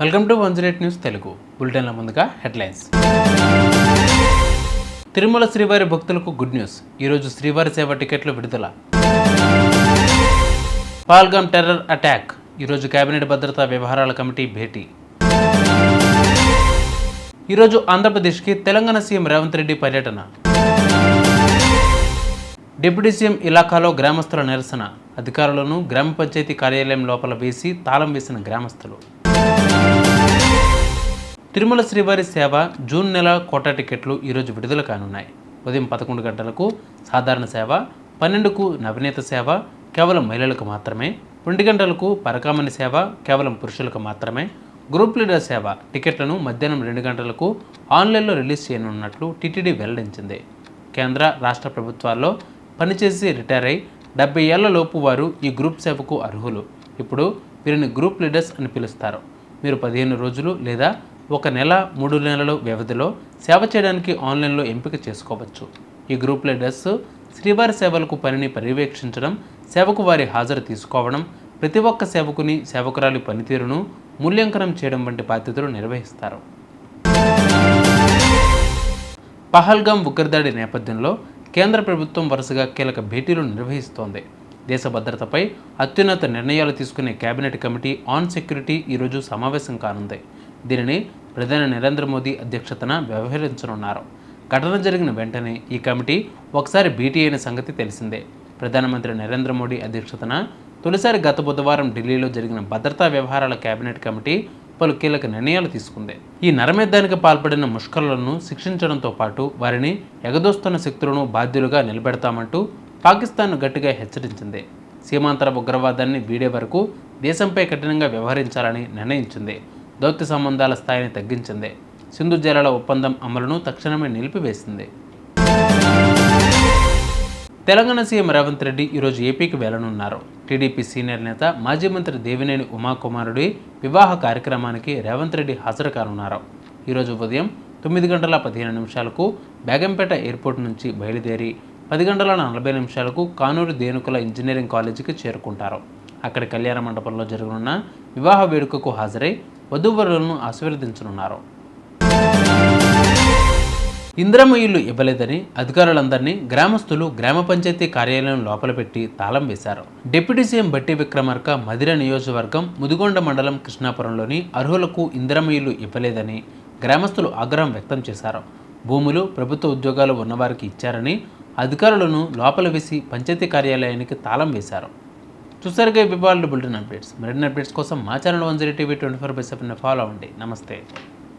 Welcome to One News Telugu. బులెటిన్ల ముందుగా headlines. Tirumala శ్రీవారి భక్తులకు గుడ్ న్యూస్. ఈరోజు శ్రీవారి సేవ టికెట్లు విడుదల. Pahalgam terror attack. ఈరోజు కేబినెట్ భద్రతా వ్యవహారాల కమిటీ భేటీ. ఈరోజు ఆంధ్రప్రదేశ్కి తెలంగాణ సీఎం రేవంత్ రెడ్డి పర్యటన. డిప్యూటీ సీఎం ఇలాకాలో గ్రామస్తుల నిరసన. అధికారులను గ్రామ పంచాయతీ కార్యాలయం లోపల వేసి తాళం వేసిన గ్రామస్తులు. తిరుమల శ్రీవారి సేవ జూన్ నెల కోటా టికెట్లు ఈరోజు విడుదల కానున్నాయి. ఉదయం పదకొండు గంటలకు సాధారణ సేవ పన్నెండుకు నవనీత సేవ కేవలం మహిళలకు మాత్రమే రెండు గంటలకు పరకామణి సేవ కేవలం పురుషులకు మాత్రమే గ్రూప్ లీడర్ సేవ టికెట్లను మధ్యాహ్నం రెండు గంటలకు ఆన్లైన్లో రిలీజ్ చేయనున్నట్లు టీటీడీ వెల్లడించింది. కేంద్ర రాష్ట్ర ప్రభుత్వాల్లో పనిచేసి రిటైర్ అయి డెబ్బై ఏళ్ళలోపు వారు ఈ గ్రూప్ సేవకు అర్హులు. ఇప్పుడు వీరిని గ్రూప్ లీడర్స్ అని పిలుస్తారు. మీరు పదిహేను రోజులు లేదా ఒక నెల మూడు నెలల వ్యవధిలో సేవ చేయడానికి ఆన్లైన్లో ఎంపిక చేసుకోవచ్చు. ఈ గ్రూప్ లీడర్స్ శ్రీవారి సేవలకు పనిని పర్యవేక్షించడం సేవకు వారి హాజరు తీసుకోవడం ప్రతి ఒక్క సేవకుని సేవకురాలి పనితీరును మూల్యాంకనం చేయడం వంటి బాధ్యతలు నిర్వహిస్తారు. పహల్గాం ఉగ్రదాడి నేపథ్యంలో కేంద్ర ప్రభుత్వం వరుసగా కీలక భేటీలు నిర్వహిస్తోంది. దేశ భద్రతపై అత్యున్నత నిర్ణయాలు తీసుకునే కేబినెట్ కమిటీ ఆన్ సెక్యూరిటీ ఈరోజు సమావేశం కానుంది. దీనిని ప్రధాని నరేంద్ర మోదీ అధ్యక్షతన వ్యవహరించనున్నారు. ఘటన జరిగిన వెంటనే ఈ కమిటీ ఒకసారి భేటీ అయిన సంగతి తెలిసిందే. ప్రధానమంత్రి నరేంద్ర మోడీ అధ్యక్షతన తొలిసారి గత బుధవారం ఢిల్లీలో జరిగిన భద్రతా వ్యవహారాల కేబినెట్ కమిటీ పలు కీలక నిర్ణయాలు తీసుకుంది. ఈ నరమేద్దానికి పాల్పడిన ముష్కరులను శిక్షించడంతో పాటు వారిని ఎగదోస్తున్న శక్తులను బాధ్యులుగా నిలబెడతామంటూ పాకిస్తాన్ను గట్టిగా హెచ్చరించింది. సీమాంతర ఉగ్రవాదాన్ని వీడే వరకు దేశంపై కఠినంగా వ్యవహరించాలని నిర్ణయించింది. దౌత్య సంబంధాల స్థాయిని తగ్గించింది. సింధు జలాల ఒప్పందం అమలును తక్షణమే నిలిపివేసింది. తెలంగాణ సీఎం రేవంత్ రెడ్డి ఈరోజు ఏపీకి వెళ్ళనున్నారు. టీడీపీ సీనియర్ నేత మాజీ మంత్రి దేవినేని ఉమాకుమారుడి వివాహ కార్యక్రమానికి రేవంత్ రెడ్డి హాజరు కానున్నారు. ఈరోజు ఉదయం తొమ్మిది గంటల పదిహేను నిమిషాలకు బేగంపేట ఎయిర్పోర్ట్ నుంచి బయలుదేరి పది గంటల నలభై నిమిషాలకు కానూరు దేనుకుల ఇంజనీరింగ్ కాలేజీకి చేరుకుంటారు. అక్కడి కళ్యాణ మండపంలో జరగనున్న వివాహ వేడుకకు హాజరై వధూవరులను ఆశీర్వదించనున్నారు. ఇందిరమ్మ ఇల్లు ఇవ్వలేదని అధికారులందరినీ గ్రామస్తులు గ్రామ పంచాయతీ కార్యాలయం లోపల పెట్టి తాళం వేశారు. డిప్యూటీ సీఎం బట్టి విక్రమార్క మధిర నియోజకవర్గం ముదిగొండ మండలం కృష్ణాపురంలోని అర్హులకు ఇందిరమ్మ ఇల్లు ఇవ్వలేదని గ్రామస్తులు ఆగ్రహం వ్యక్తం చేశారు. భూములు ప్రభుత్వ ఉద్యోగాలు ఉన్నవారికి ఇచ్చారని అధికారులను లోపల వేసి పంచాయతీ కార్యాలయానికి తాళం వేశారు. చూసారుగా విభాగాలు బులెటిన్ అప్డేట్స్. మరిన్ని అప్డేట్స్ కోసం మా channel one zero TV twenty four by seven follow అవ్వండి. నమస్తే.